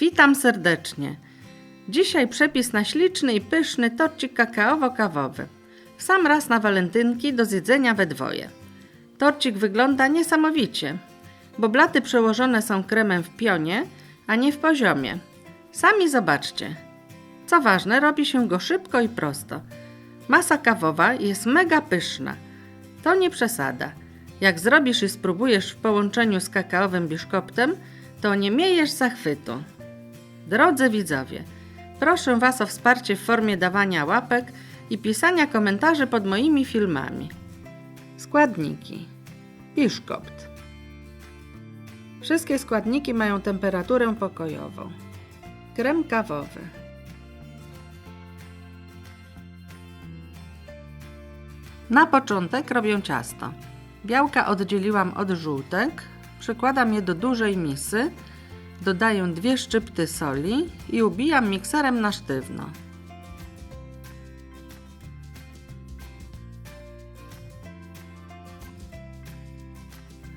Witam serdecznie. Dzisiaj przepis na śliczny i pyszny torcik kakaowo-kawowy. W sam raz na walentynki do zjedzenia we dwoje. Torcik wygląda niesamowicie, bo blaty przełożone są kremem w pionie, a nie w poziomie. Sami zobaczcie. Co ważne, robi się go szybko i prosto. Masa kawowa jest mega pyszna. To nie przesada. Jak zrobisz i spróbujesz w połączeniu z kakaowym biszkoptem, to nie miejesz zachwytu. Drodzy widzowie, proszę Was o wsparcie w formie dawania łapek i pisania komentarzy pod moimi filmami. Składniki. Biszkopt. Wszystkie składniki mają temperaturę pokojową. Krem kawowy. Na początek robię ciasto. Białka oddzieliłam od żółtek, przykładam je do dużej misy, dodaję dwie szczypty soli i ubijam mikserem na sztywno.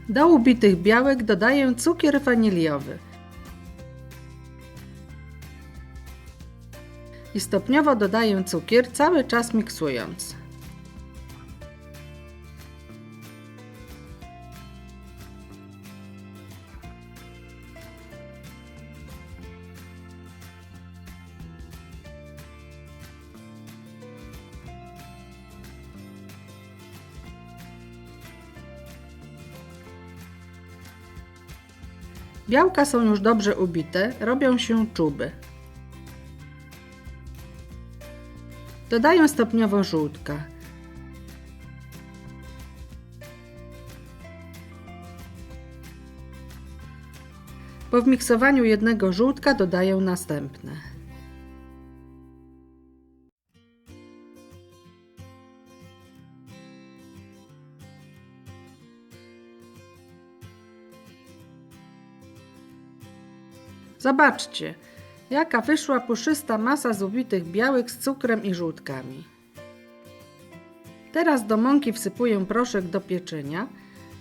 Do ubitych białek dodaję cukier waniliowy. I stopniowo dodaję cukier, cały czas miksując. Białka są już dobrze ubite, robią się czuby. Dodaję stopniowo żółtka. Po wmiksowaniu jednego żółtka dodaję następne. Zobaczcie, jaka wyszła puszysta masa z ubitych białek z cukrem i żółtkami. Teraz do mąki wsypuję proszek do pieczenia,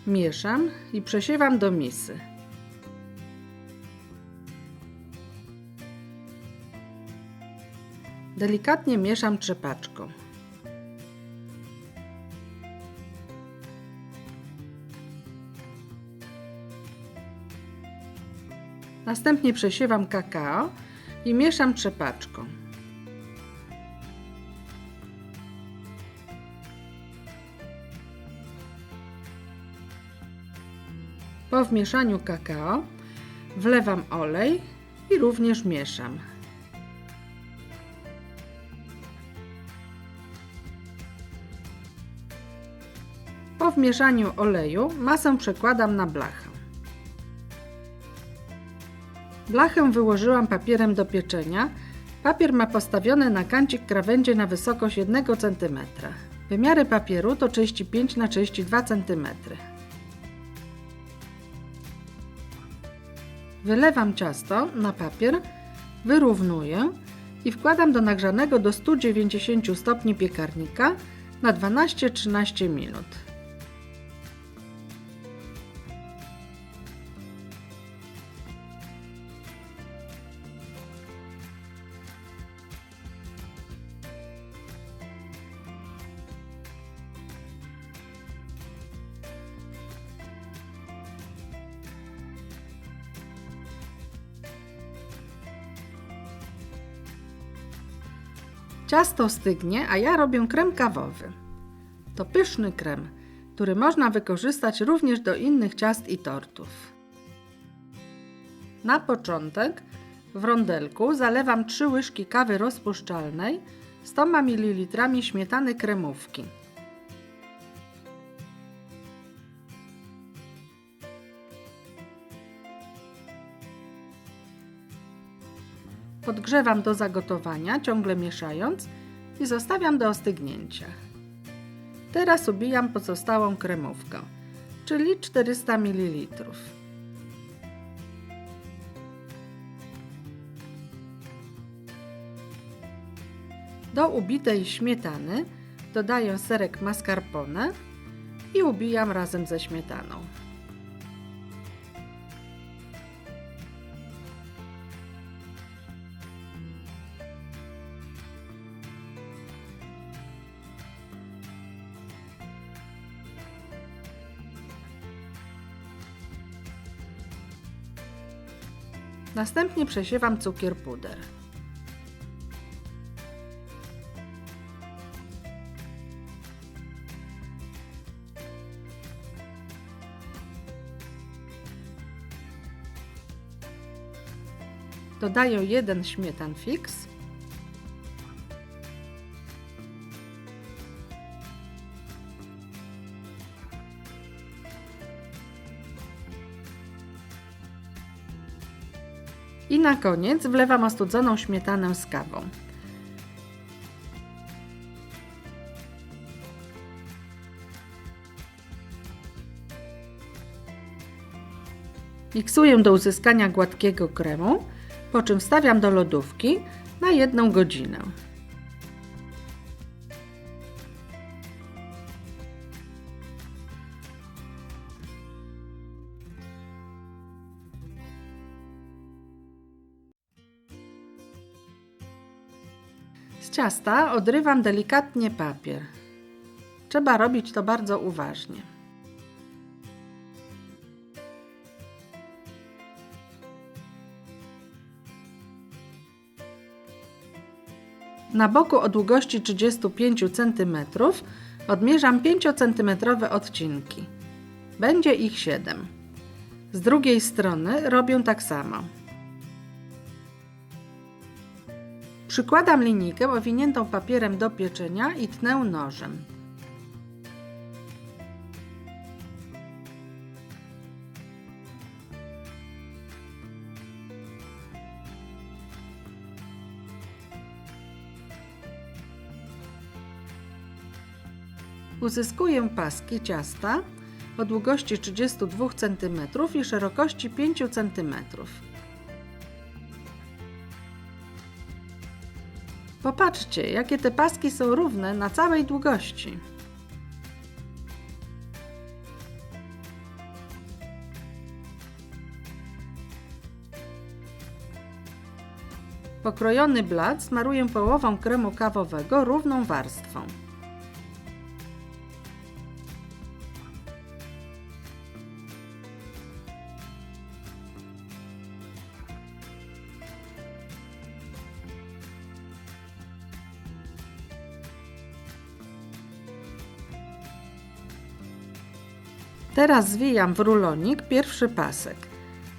mieszam i przesiewam do misy. Delikatnie mieszam trzepaczką. Następnie przesiewam kakao i mieszam trzepaczką. Po wmieszaniu kakao wlewam olej i również mieszam. Po wmieszaniu oleju masę przekładam na blachę. Blachę wyłożyłam papierem do pieczenia. Papier ma postawiony na kancik krawędzie na wysokość 1 cm. Wymiary papieru to 35 na 32 cm. Wylewam ciasto na papier, wyrównuję i wkładam do nagrzanego do 190 stopni piekarnika na 12-13 minut. Ciasto stygnie, a ja robię krem kawowy. To pyszny krem, który można wykorzystać również do innych ciast i tortów. Na początek w rondelku zalewam 3 łyżki kawy rozpuszczalnej 100 ml śmietany kremówki. Podgrzewam do zagotowania, ciągle mieszając i zostawiam do ostygnięcia. Teraz ubijam pozostałą kremówkę, czyli 400 ml. Do ubitej śmietany dodaję serek mascarpone i ubijam razem ze śmietaną. Następnie przesiewam cukier puder. Dodaję jeden śmietan fix. I na koniec wlewam ostudzoną śmietanę z kawą. Miksuję do uzyskania gładkiego kremu, po czym wstawiam do lodówki na jedną godzinę. Z ciasta odrywam delikatnie papier. Trzeba robić to bardzo uważnie. Na boku o długości 35 cm odmierzam 5 cm odcinki. Będzie ich 7. Z drugiej strony robię tak samo. Przykładam linijkę owiniętą papierem do pieczenia i tnę nożem. Uzyskuję paski ciasta o długości 32 cm i szerokości 5 cm. Popatrzcie, jakie te paski są równe na całej długości. Pokrojony blat smaruję połową kremu kawowego równą warstwą. Teraz zwijam w rulonik pierwszy pasek,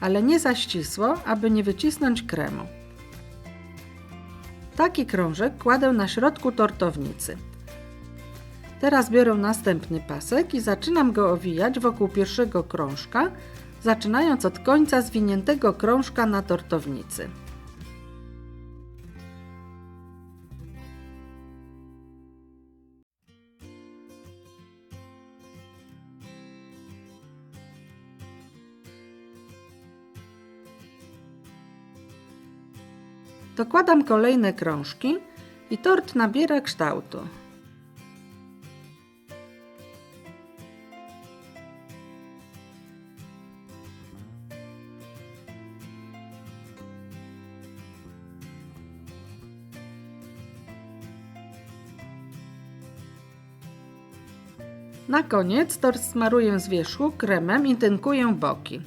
ale nie za ścisło, aby nie wycisnąć kremu. Taki krążek kładę na środku tortownicy. Teraz biorę następny pasek i zaczynam go owijać wokół pierwszego krążka, zaczynając od końca zwiniętego krążka na tortownicy. Dokładam kolejne krążki i tort nabiera kształtu. Na koniec tort smaruję z wierzchu kremem i tynkuję boki.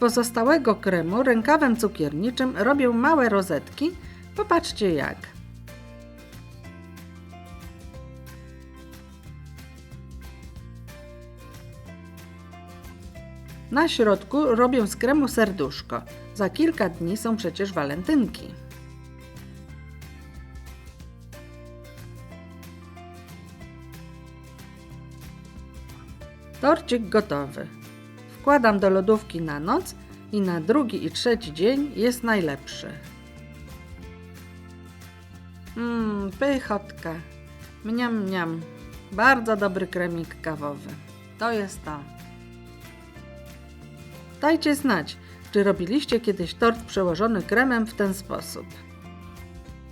Pozostałego kremu rękawem cukierniczym robię małe rozetki. Popatrzcie jak. Na środku robię z kremu serduszko. Za kilka dni są przecież walentynki. Torcik gotowy. Wkładam do lodówki na noc i na drugi i trzeci dzień jest najlepszy. Mmm, pychotka. Mniam, mniam. Bardzo dobry kremik kawowy. To jest to. Dajcie znać, czy robiliście kiedyś tort przełożony kremem w ten sposób.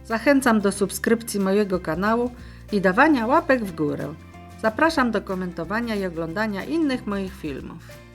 Zachęcam do subskrypcji mojego kanału i dawania łapek w górę. Zapraszam do komentowania i oglądania innych moich filmów.